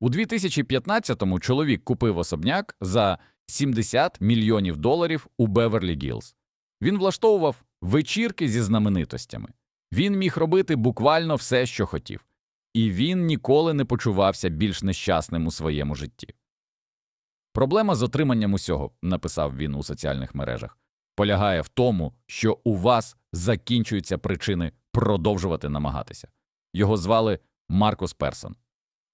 У 2015-му чоловік купив особняк за 70 мільйонів доларів у Беверлі Гілз. Він влаштовував вечірки зі знаменитостями. Він міг робити буквально все, що хотів, і він ніколи не почувався більш нещасним у своєму житті. Проблема з отриманням усього, написав він у соціальних мережах, полягає в тому, що у вас закінчуються причини продовжувати намагатися. Його звали Маркус Персон.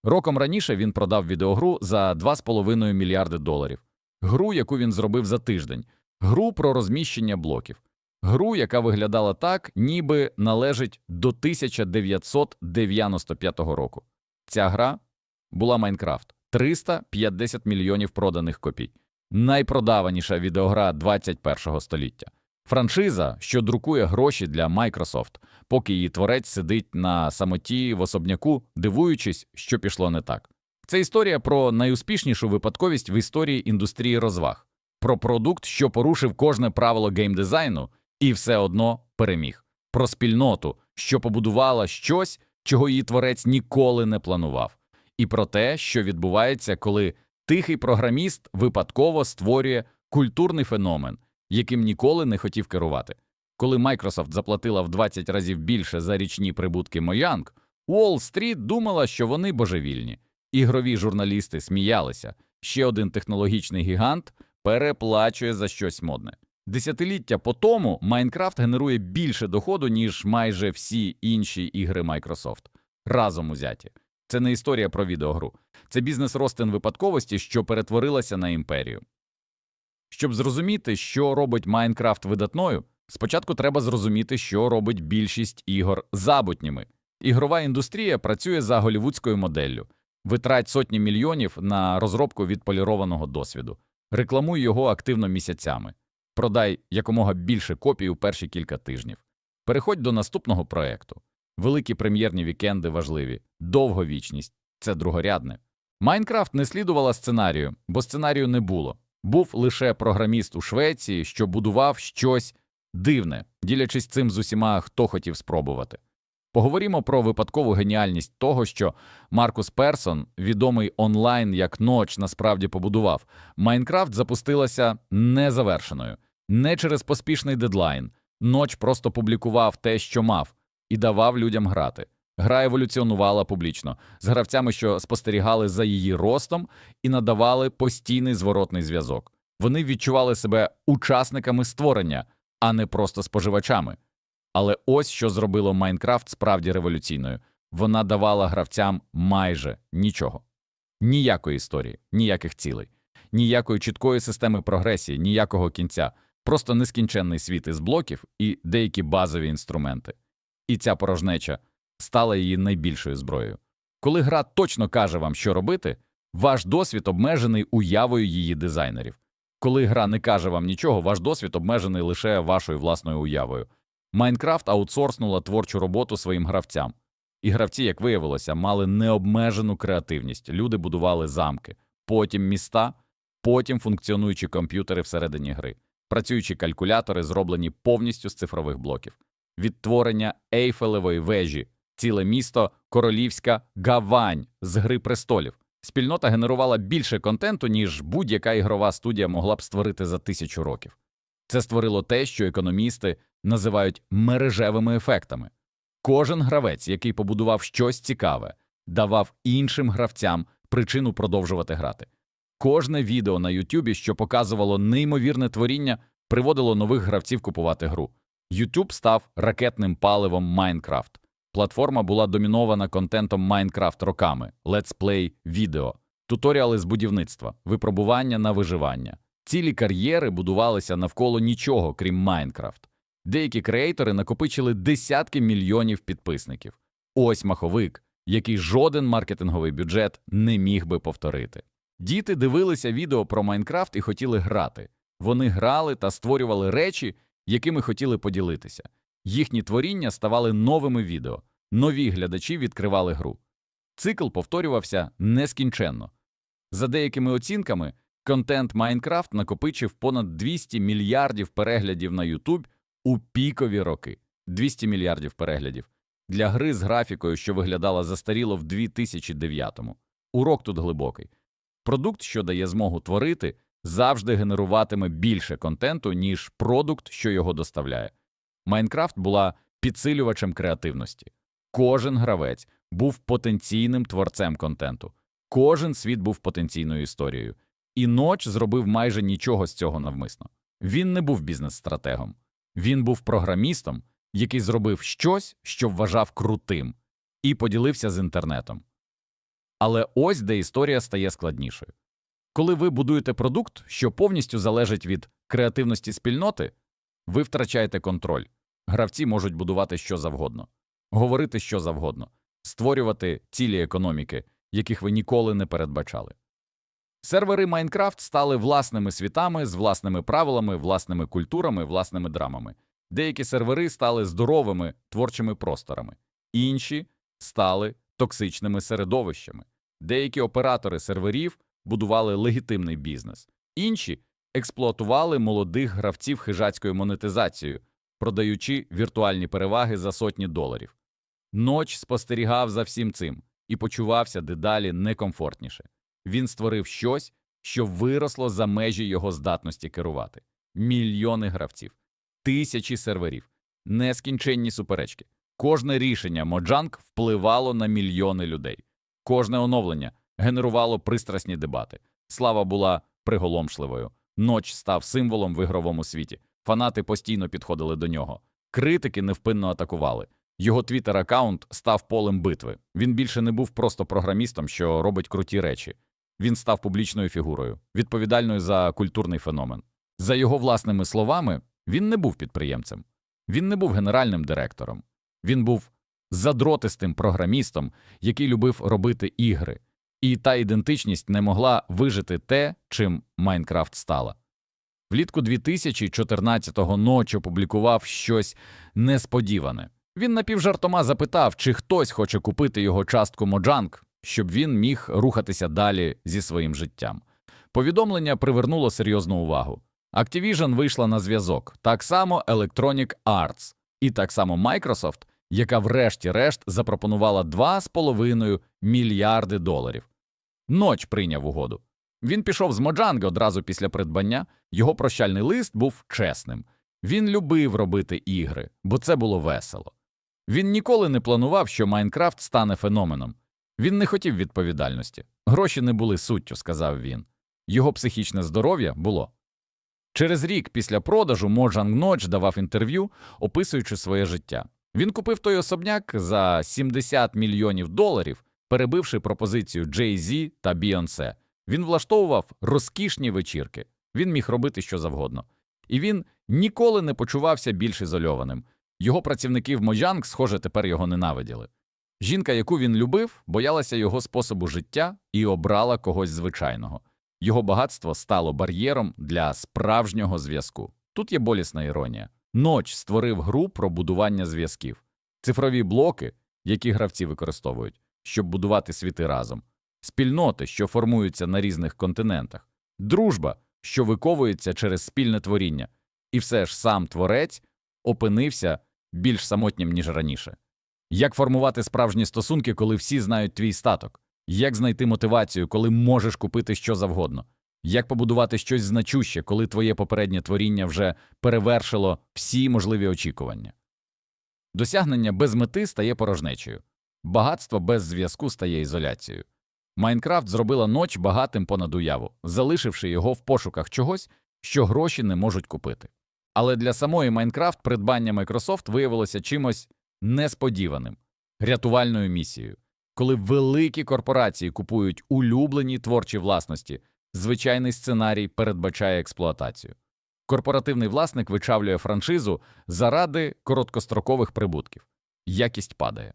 Роком раніше він продав відеогру за 2,5 мільярди доларів, гру, яку він зробив за тиждень, гру про розміщення блоків, гру, яка виглядала так, ніби належить до 1995 року. Ця гра була Майнкрафт. 350 мільйонів проданих копій, найпродаваніша відеогра 21 століття. Франшиза, що друкує гроші для Microsoft, поки її творець сидить на самоті в особняку, дивуючись, що пішло не так. Це історія про найуспішнішу випадковість в історії індустрії розваг, про продукт, що порушив кожне правило геймдизайну і все одно переміг, про спільноту, що побудувала щось, чого її творець ніколи не планував, і про те, що відбувається, коли тихий програміст випадково створює культурний феномен, яким ніколи не хотів керувати. Коли Microsoft заплатила в 20 разів більше за річні прибутки Mojang, Уолл-стріт думала, що вони божевільні. Ігрові журналісти сміялися. Ще один технологічний гігант переплачує за щось модне. Десятиліття по тому Майнкрафт генерує більше доходу, ніж майже всі інші ігри Microsoft. Разом узяті. Це не історія про відеогру, це бізнес ростин випадковості, що перетворилася на імперію. Щоб зрозуміти, що робить Майнкрафт видатною, спочатку треба зрозуміти, що робить більшість ігор забутніми. Ігрова індустрія працює за голівудською моделлю, витрать сотні мільйонів на розробку відполірованого досвіду, рекламуй його активно місяцями, продай якомога більше копій у перші кілька тижнів. Переходь до наступного проекту. Великі прем'єрні вікенди важливі, довговічність це другорядне. Майнкрафт не слідувала сценарію, бо сценарію не було. Був лише програміст у Швеції, що будував щось дивне, ділячись цим з усіма, хто хотів спробувати. Поговоримо про випадкову геніальність того, що Маркус Персон, відомий онлайн як Ноч, насправді побудував. Майнкрафт запустилася незавершеною, не через поспішний дедлайн. Ноч просто публікував те, що мав, і давав людям грати. Гра еволюціонувала публічно з гравцями, що спостерігали за її ростом і надавали постійний зворотний зв'язок. Вони відчували себе учасниками створення, а не просто споживачами. Але ось що зробило Майнкрафт справді революційною вона давала гравцям майже нічого. Ніякої історії, ніяких цілей, ніякої чіткої системи прогресії, ніякого кінця, просто нескінченний світ із блоків і деякі базові інструменти. І ця порожнеча стала її найбільшою зброєю. Коли гра точно каже вам, що робити, ваш досвід обмежений уявою її дизайнерів. Коли гра не каже вам нічого, ваш досвід обмежений лише вашою власною уявою. Майнкрафт аутсорснула творчу роботу своїм гравцям. І гравці, як виявилося, мали необмежену креативність. Люди будували замки, потім міста, потім функціонуючі комп'ютери всередині гри, працюючі калькулятори, зроблені повністю з цифрових блоків, відтворення Ейфелевої вежі, ціле місто, королівська гавань з гри престолів. Спільнота генерувала більше контенту, ніж будь-яка ігрова студія могла б створити за тисячу років. Це створило те, що економісти називають мережевими ефектами. Кожен гравець, який побудував щось цікаве, давав іншим гравцям причину продовжувати грати. Кожне відео на Ютубі, що показувало неймовірне творіння, приводило нових гравців купувати гру. YouTube став ракетним паливом Майнкрафт. Платформа була домінована контентом Майнкрафт роками, летсплей, відео, туторіали з будівництва, випробування на виживання. Цілі кар'єри будувалися навколо нічого, крім Майнкрафт. Деякі креатори накопичили десятки мільйонів підписників. Ось маховик, який жоден маркетинговий бюджет не міг би повторити. Діти дивилися відео про Майнкрафт і хотіли грати. Вони грали та створювали речі, якими хотіли поділитися. Їхні творіння ставали новими відео, нові глядачі відкривали гру. Цикл повторювався нескінченно. За деякими оцінками, контент Майнкрафт накопичив понад 200 мільярдів переглядів на YouTube у пікові роки. 200 мільярдів переглядів для гри з графікою, що виглядала застаріло в 2009-му. Урок тут глибокий. Продукт, що дає змогу творити, завжди генеруватиме більше контенту, ніж продукт, що його доставляє. Майнкрафт була підсилювачем креативності. Кожен гравець був потенційним творцем контенту, кожен світ був потенційною історією. І ноч зробив майже нічого з цього навмисно. Він не був бізнес-стратегом, він був програмістом, який зробив щось, що вважав крутим, і поділився з інтернетом. Але ось де історія стає складнішою. Коли ви будуєте продукт, що повністю залежить від креативності спільноти, ви втрачаєте контроль. Гравці можуть будувати що завгодно, говорити що завгодно, створювати цілі економіки, яких ви ніколи не передбачали. Сервери Майнкрафт стали власними світами з власними правилами, власними культурами, власними драмами. Деякі сервери стали здоровими творчими просторами, інші стали токсичними середовищами. Деякі оператори серверів будували легітимний бізнес, інші експлуатували молодих гравців хижацькою монетизацією, продаючи віртуальні переваги за сотні доларів. Ноч спостерігав за всім цим і почувався дедалі некомфортніше. Він створив щось, що виросло за межі його здатності керувати: мільйони гравців, тисячі серверів, нескінченні суперечки. Кожне рішення Моджанг впливало на мільйони людей, кожне оновлення генерувало пристрасні дебати. Слава була приголомшливою. Ноч став символом в ігровому світі. Фанати постійно підходили до нього. Критики невпинно атакували. Його твіттер аккаунт став полем битви. Він більше не був просто програмістом, що робить круті речі. Він став публічною фігурою, відповідальною за культурний феномен. За його власними словами, він не був підприємцем, він не був генеральним директором, він був задротистим програмістом, який любив робити ігри, і та ідентичність не могла вижити те, чим Майнкрафт стала. Влітку 2014-го ночі опублікував щось несподіване. Він напівжартома запитав, чи хтось хоче купити його частку Моджанг, щоб він міг рухатися далі зі своїм життям. Повідомлення привернуло серйозну увагу. Activision вийшла на зв'язок, так само Electronic Arts, і так само Microsoft, яка врешті-решт запропонувала 2,5 мільярди доларів. Ноч прийняв угоду. Він пішов з Моджанги одразу після придбання. Його прощальний лист був чесним. Він любив робити ігри, бо це було весело. Він ніколи не планував, що Майнкрафт стане феноменом. Він не хотів відповідальності. Гроші не були суттю, сказав він. Його психічне здоров'я було. Через рік після продажу Моджанг Ноч давав інтерв'ю, описуючи своє життя. Він купив той особняк за 70 мільйонів доларів, перебивши пропозицію Jay-Z та Beyoncé. Він влаштовував розкішні вечірки, він міг робити що завгодно. І він ніколи не почувався більш ізольованим. Його працівники в Моджанг, схоже, тепер його ненавиділи. Жінка, яку він любив, боялася його способу життя і обрала когось звичайного. Його багатство стало бар'єром для справжнього зв'язку. Тут є болісна іронія. Ноч створив гру про будування зв'язків, цифрові блоки, які гравці використовують, щоб будувати світи разом, спільноти, що формуються на різних континентах, дружба, що виковується через спільне творіння, і все ж сам творець опинився більш самотнім, ніж раніше. Як формувати справжні стосунки, коли всі знають твій статок? Як знайти мотивацію, коли можеш купити що завгодно? Як побудувати щось значуще, коли твоє попереднє творіння вже перевершило всі можливі очікування? Досягнення без мети стає порожнечею, багатство без зв'язку стає ізоляцією. Майнкрафт зробила ноч багатим понад уяву, залишивши його в пошуках чогось, що гроші не можуть купити. Але для самої Майнкрафт придбання Microsoft виявилося чимось несподіваним рятувальною місією. Коли великі корпорації купують улюблені творчі власності, звичайний сценарій передбачає експлуатацію. Корпоративний власник вичавлює франшизу заради короткострокових прибутків. Якість падає.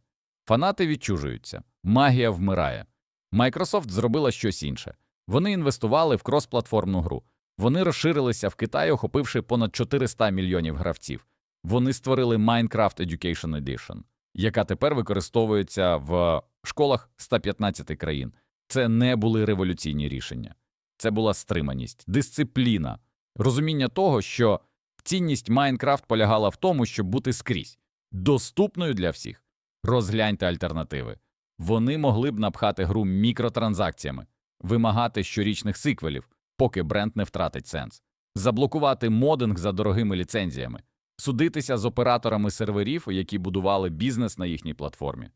Фанати відчужуються, магія вмирає. Microsoft зробила щось інше. Вони інвестували в кросплатформну гру. Вони розширилися в Китаї, охопивши понад 400 мільйонів гравців. Вони створили Minecraft Education Edition, яка тепер використовується в школах 115 країн. Це не були революційні рішення, це була стриманість, дисципліна, розуміння того, що цінність Майнкрафт полягала в тому, щоб бути скрізь, доступною для всіх. Розгляньте альтернативи. Вони могли б напхати гру мікротранзакціями, вимагати щорічних сиквелів, поки бренд не втратить сенс, заблокувати модинг за дорогими ліцензіями, судитися з операторами серверів, які будували бізнес на їхній платформі.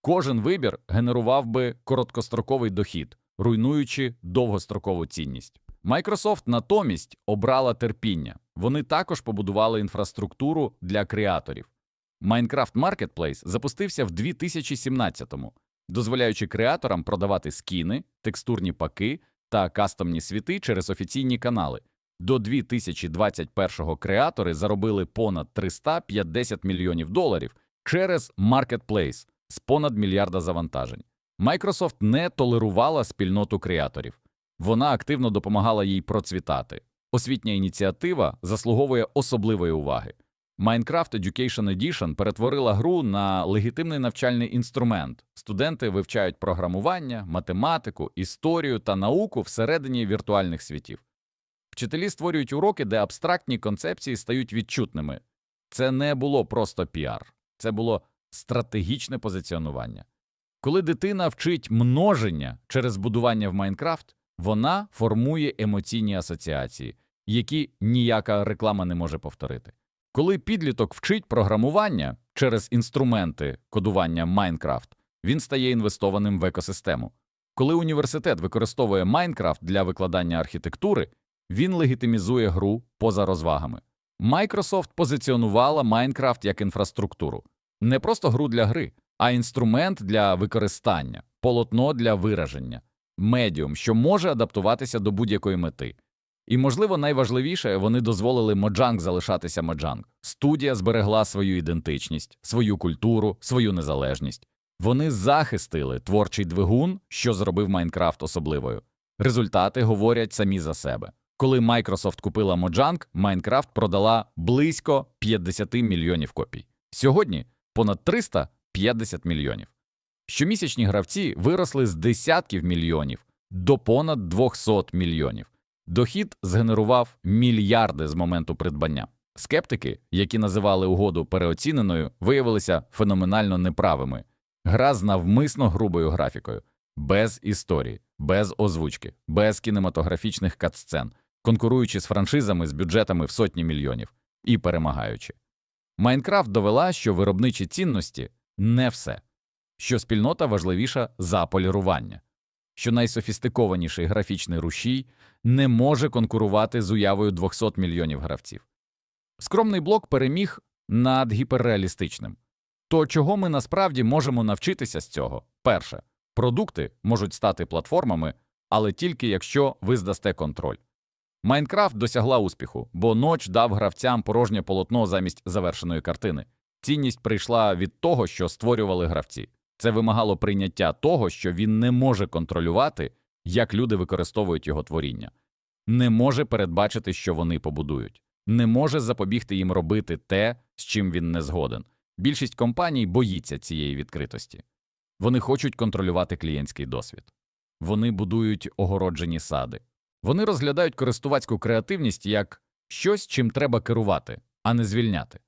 Кожен вибір генерував би короткостроковий дохід, руйнуючи довгострокову цінність. Microsoft натомість обрала терпіння. Вони також побудували інфраструктуру для креаторів. Minecraft Marketplace запустився в 2017-му, дозволяючи креаторам продавати скіни, текстурні паки та кастомні світи через офіційні канали. До 2021-го креатори заробили понад 350 мільйонів доларів через Marketplace з понад мільярда завантажень. Microsoft не толерувала спільноту креаторів. Вона активно допомагала їй процвітати. Освітня ініціатива заслуговує особливої уваги. Minecraft Education Edition перетворила гру на легітимний навчальний інструмент. Студенти вивчають програмування, математику, історію та науку всередині віртуальних світів. Вчителі створюють уроки, де абстрактні концепції стають відчутними. Це не було просто піар, це було стратегічне позиціонування. Коли дитина вчить множення через будування в Майнкрафт, вона формує емоційні асоціації, які ніяка реклама не може повторити. Коли підліток вчить програмування через інструменти кодування Майнкрафт, він стає інвестованим в екосистему. Коли університет використовує Майнкрафт для викладання архітектури, він легітимізує гру поза розвагами. Microsoft позиціонувала Майнкрафт як інфраструктуру, не просто гру для гри, а інструмент для використання, полотно для вираження, медіум, що може адаптуватися до будь-якої мети. І, можливо, найважливіше, вони дозволили Моджанг залишатися Моджанг. Студія зберегла свою ідентичність, свою культуру, свою незалежність. Вони захистили творчий двигун, що зробив Майнкрафт особливою. Результати говорять самі за себе. Коли Microsoft купила Mojang, Майнкрафт продала близько 50 мільйонів копій. Сьогодні понад 350 мільйонів. Щомісячні гравці виросли з десятків мільйонів до понад 200 мільйонів. Дохід згенерував мільярди з моменту придбання. Скептики, які називали угоду переоціненою, виявилися феноменально неправими. Гра з навмисно грубою графікою, без історії, без озвучки, без кінематографічних катсцен, конкуруючи з франшизами з бюджетами в сотні мільйонів і перемагаючи. Майнкрафт довела, що виробничі цінності не все, що спільнота важливіша за полірування, що найсофістикованіший графічний рушій не може конкурувати з уявою 200 мільйонів гравців. Скромний блок переміг над гіперреалістичним. То чого ми насправді можемо навчитися з цього? Перше, продукти можуть стати платформами, але тільки якщо ви здасте контроль. Майнкрафт досягла успіху, бо ноч дав гравцям порожнє полотно замість завершеної картини. Цінність прийшла від того, що створювали гравці. Це вимагало прийняття того, що він не може контролювати, як люди використовують його творіння, не може передбачити, що вони побудують, не може запобігти їм робити те, з чим він не згоден. Більшість компаній боїться цієї відкритості. Вони хочуть контролювати клієнтський досвід. Вони будують огороджені сади. Вони розглядають користувацьку креативність як щось, чим треба керувати, а не звільняти.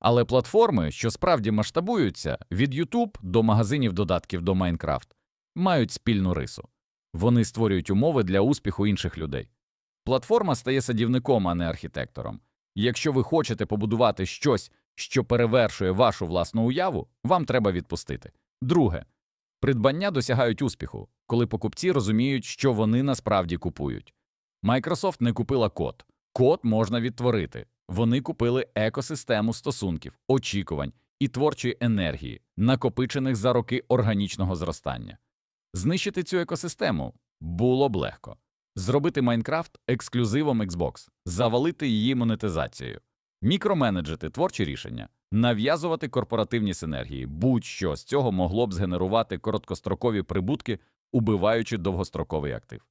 Але платформи, що справді масштабуються від YouTube до магазинів додатків до Minecraft, мають спільну рису. Вони створюють умови для успіху інших людей. Платформа стає садівником, а не архітектором. Якщо ви хочете побудувати щось, що перевершує вашу власну уяву, вам треба відпустити. Друге, придбання досягають успіху, коли покупці розуміють, що вони насправді купують. Microsoft не купила код. Код можна відтворити. Вони купили екосистему стосунків, очікувань і творчої енергії, накопичених за роки органічного зростання. Знищити цю екосистему було б легко. Зробити Майнкрафт ексклюзивом Xbox, завалити її монетизацією, мікроменеджити творчі рішення, нав'язувати корпоративні синергії, будь-що з цього могло б згенерувати короткострокові прибутки, убиваючи довгостроковий актив.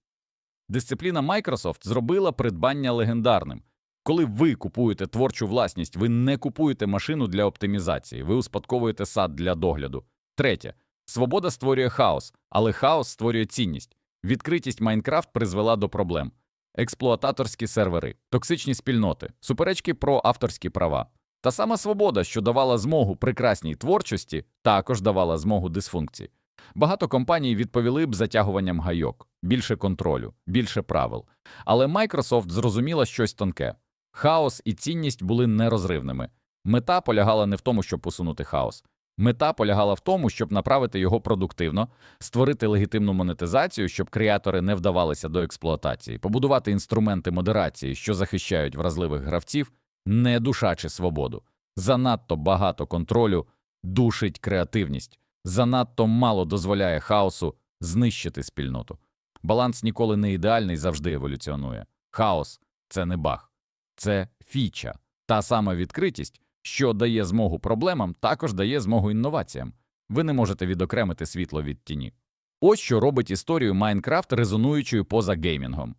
Дисципліна Microsoft зробила придбання легендарним. Коли ви купуєте творчу власність, ви не купуєте машину для оптимізації, ви успадковуєте сад для догляду. Третє. Свобода створює хаос, але хаос створює цінність. Відкритість Майнкрафт призвела до проблем: експлуататорські сервери, токсичні спільноти, суперечки про авторські права. Та сама свобода, що давала змогу прекрасній творчості, також давала змогу дисфункції. багато компаній відповіли б затягуванням гайок, більше контролю, більше правил. Але Microsoft зрозуміла щось тонке. Хаос і цінність були нерозривними. Мета полягала не в тому, щоб усунути хаос. Мета полягала в тому, щоб направити його продуктивно, створити легітимну монетизацію, щоб креатори не вдавалися до експлуатації, побудувати інструменти модерації, що захищають вразливих гравців, не душачи свободу. Занадто багато контролю душить креативність, занадто мало дозволяє хаосу знищити спільноту. Баланс ніколи не ідеальний, завжди еволюціонує. Хаос це не баг, це фіча, та сама відкритість, що дає змогу проблемам, також дає змогу інноваціям. Ви не можете відокремити світло від тіні. Ось що робить історію Майнкрафт резонуючою поза геймінгом.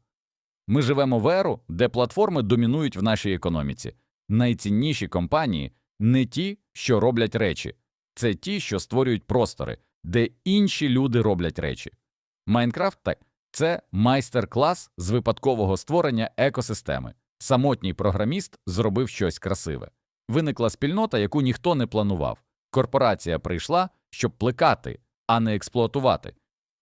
Ми живемо в еру, де платформи домінують в нашій економіці. Найцінніші компанії не ті, що роблять речі, це ті, що створюють простори, де інші люди роблять речі. Майнкрафт це майстер-клас з випадкового створення екосистеми. Самотній програміст зробив щось красиве. Виникла спільнота, яку ніхто не планував. Корпорація прийшла, щоб плекати, а не експлуатувати.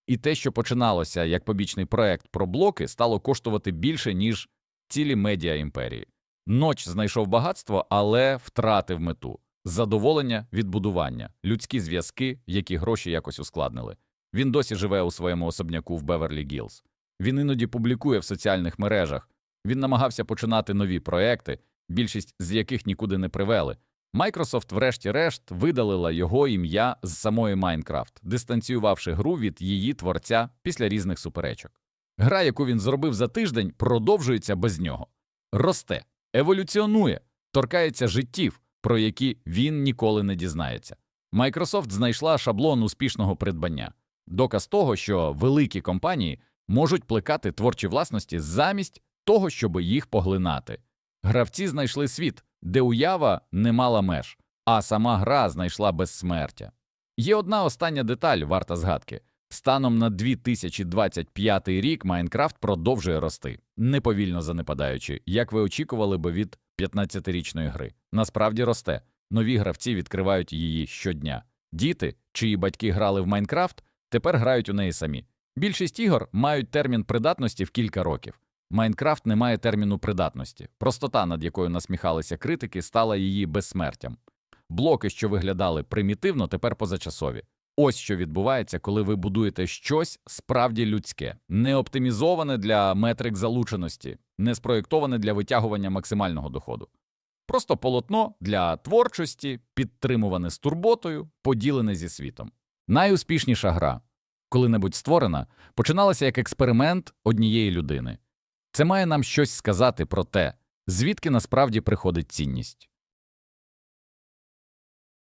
І те, що починалося як побічний проект про блоки, стало коштувати більше, ніж цілі медіа імперії. Ноч знайшов багатство, але втратив мету задоволення відбудування, людські зв'язки, які гроші якось ускладнили. Він досі живе у своєму особняку в Беверлі Гілз. Він іноді публікує в соціальних мережах. Він намагався починати нові проекти, більшість з яких нікуди не привели. Microsoft, врешті-решт, видалила його ім'я з самої Майнкрафт, дистанціювавши гру від її творця після різних суперечок. Гра, яку він зробив за тиждень, продовжується без нього. Росте, еволюціонує, торкається життів, про які він ніколи не дізнається. Microsoft знайшла шаблон успішного придбання, доказ того, що великі компанії можуть плекати творчі власності замість того, щоб їх поглинати. Гравці знайшли світ, де уява не мала меж, а сама гра знайшла безсмертя. Є одна остання деталь, варта згадки. Станом на 2025 рік Майнкрафт продовжує рости, неповільно занепадаючи, як ви очікували би від 15-річної гри. Насправді росте. Нові гравці відкривають її щодня. Діти, чиї батьки грали в Майнкрафт, тепер грають у неї самі. Більшість ігор мають термін придатності в кілька років. Майнкрафт не має терміну придатності. Простота, над якою насміхалися критики, стала її безсмертям. Блоки, що виглядали примітивно, тепер позачасові. Ось що відбувається, коли ви будуєте щось справді людське, не оптимізоване для метрик залученості, не спроєктоване для витягування максимального доходу. Просто полотно для творчості, підтримуване з турботою, поділене зі світом. Найуспішніша гра, коли-небудь створена, починалася як експеримент однієї людини. Це має нам щось сказати про те, звідки насправді приходить цінність.